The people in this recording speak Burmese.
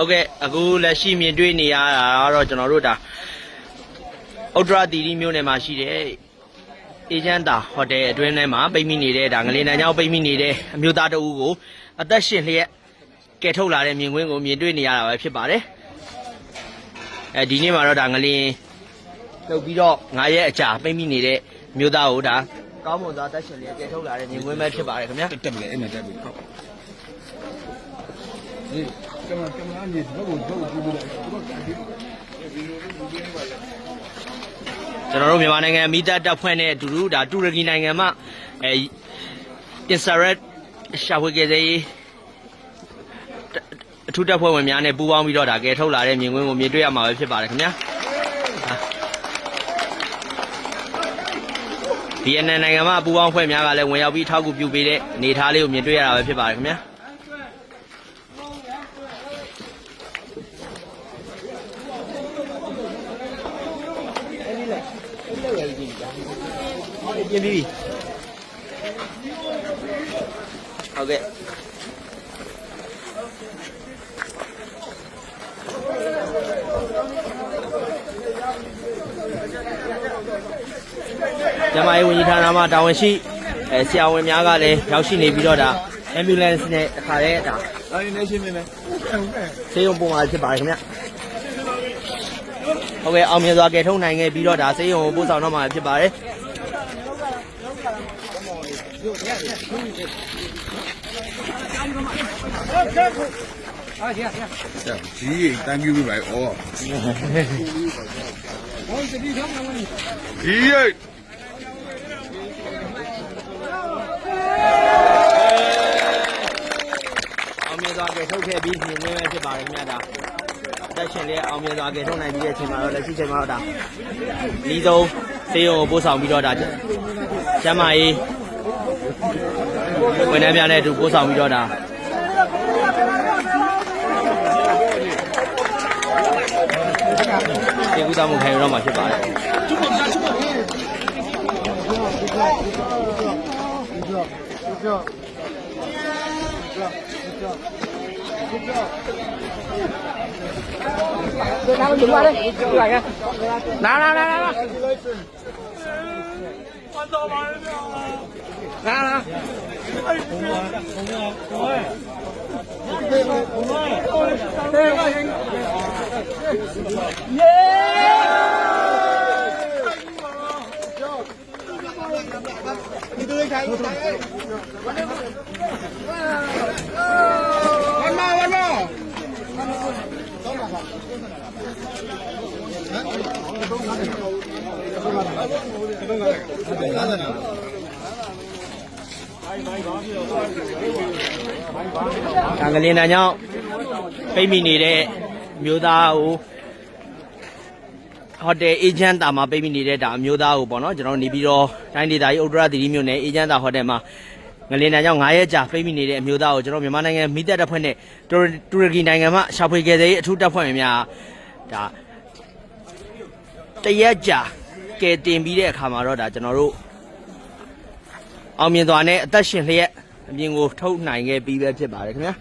ဟုတ်ကဲ့အခုလက်ရှိမြင်တွေ့နေရတာကတော့ကျွန်တော်တို့ဒါဥတ္တရတီရီမြို့နယ်မှာရှိတဲ့အေဂျင့်တာဟိုတယ်အတွင်းထဲမှာပိတ်မိနေတဲ့ဒါငလင်တန်းကျောင်းပိတ်မိနေတဲ့အမျိုးသားတအူးကိုအသက်ရှင်လျက်ကယ်ထုတ်လာတဲ့မြင်ကွင်းကိုမြင်တွေ့နေရတာပဲဖြစ်ပါတယ်အဲဒီနေ့မှာတော့ဒါငလင်လှုပ်ပြီးတော့9ရက်အကြာပိတ်မိနေတဲ့အမျိုးသားကိုဒါကောင်းမွန်စွာအသက်ရှင်လျက်ကယ်ထုတ်လာတဲ့မြင်ကွင်းပဲဖြစ်ပါတယ်ခင်ဗျာတက်ပြီလေအဲ့မှာတက်ပြီဟုတ် ဒီကမကမအနေတော့ဘုတ်ဘုတ်ကြည့်လို့တော့ဒီကျွန်တော်တို့မြန်မာနိုင်ငံမိသားတပ်ဖွဲ့နဲ့အတူတူဒါတူရကီနိုင်ငံမှာအဲအစ္စရက်ရှာဖွေကယ်ဆယ်ရေးအထူးတပ်ဖွဲ့ဝင်များနဲ့ပူးပေါင်းပြီးတော့ဒါကယ်ထုတ်လာတဲ့မြင်ကွင်းကိုမြင်တွေ့ရမှာပဲဖြစ်ပါတယ်ခင်ဗျာဒီအနန်နိုင်ငံမှာပူးပေါင်းဖွဲ့များကလည်းဝင်ရောက်ပြီးထောက်ကူပြုပေးတဲ့အနေအထားလေးကိုမြင်တွေ့ရတာပဲဖြစ်ပါတယ်ခင်ဗျာ ပြင်ပြီးပြီဟုတ်ကဲ့ကျမရေးဝန်ကြီးဌာနမှာတာဝန်ရှိအဲဆရာဝန်များကလည်းရောက်ရှိနေပြီးတော့ဒါ ambulance နဲ့အခါရဲဒါအဲ့ဒီနေရှင်းနေမယ်ဟုတ်ကဲ့ဆေးရုံပုံမှာဖြစ်ပါတယ်ခင်ဗျ ဟုတ်ကဲ့အောင်မြင်စွာကယ်ထုတ်နိုင်ခဲ့ပြီးတော့ဒါဆေးရုံကိုပို့ဆောင်တော့မှာဖြစ်ပါတယ်ကြီးတန်းပြူပြပါဩကြီးရဲ့အောင်မြင်စွာကယ်ထုတ်ခဲ့ပြီးမြင်နေပဲဖြစ်ပါတယ်ခင်ဗျဒါ အသက်ရှင်လေးအောင်မြင်စွာကယ်ထုတ်နိုင်ပြီးတဲ့အချိန်မှာတော့လက်ရှိချိန်မှာတော့ဒါလီးဆုံးဆေးရုံကိုပို့ဆောင်ပြီးတော့ဒါကျမ်းမာရေးဝန်ထမ်းများနဲ့အတူပို့ဆောင်ပြီးတော့ဒါဒီကုသမှုခံယူတော့မှာဖြစ်ပါတယ် nào đứng qua đây đứng lại kìa nào nào nào nào nào nào Yeah! ကံကလင်တန်ကြောင့်ပိတ်မိနေတဲ့အမျိုးသားကိုဟိုတယ်အေဂျင့်တာမှာပိတ်မိနေတဲ့ဒါအမျိုးသားကိုပေါ့နော်ကျွန်တော်တို့နေပြီးတော့တိုင်းဒေသကြီးဥတ္တရသီရိမြို့နယ်အေဂျင့်တာဟိုတယ်မှာငလင်တန်ကြောင့်9ရက်ကြာပိတ်မိနေတဲ့အမျိုးသားကိုကျွန်တော်မြန်မာနိုင်ငံမိသက်တပ်ဖွဲ့နဲ့တူရတူရကီနိုင်ငံမှာရှာဖွေကယ်ဆယ်ရေးအထူးတပ်ဖွဲ့ဝင်များဒါတရက်ကြာ ကယ်တင်ပြီးတဲ့အခါမှာတော့ဒါကျွန်တော်တို့အောင်မြင်စွာနဲ့အသက်ရှင်လျက်အမြင်ကိုထုတ်နိုင်ခဲ့ပြီးပဲဖြစ်ပါတယ်ခင်ဗျာ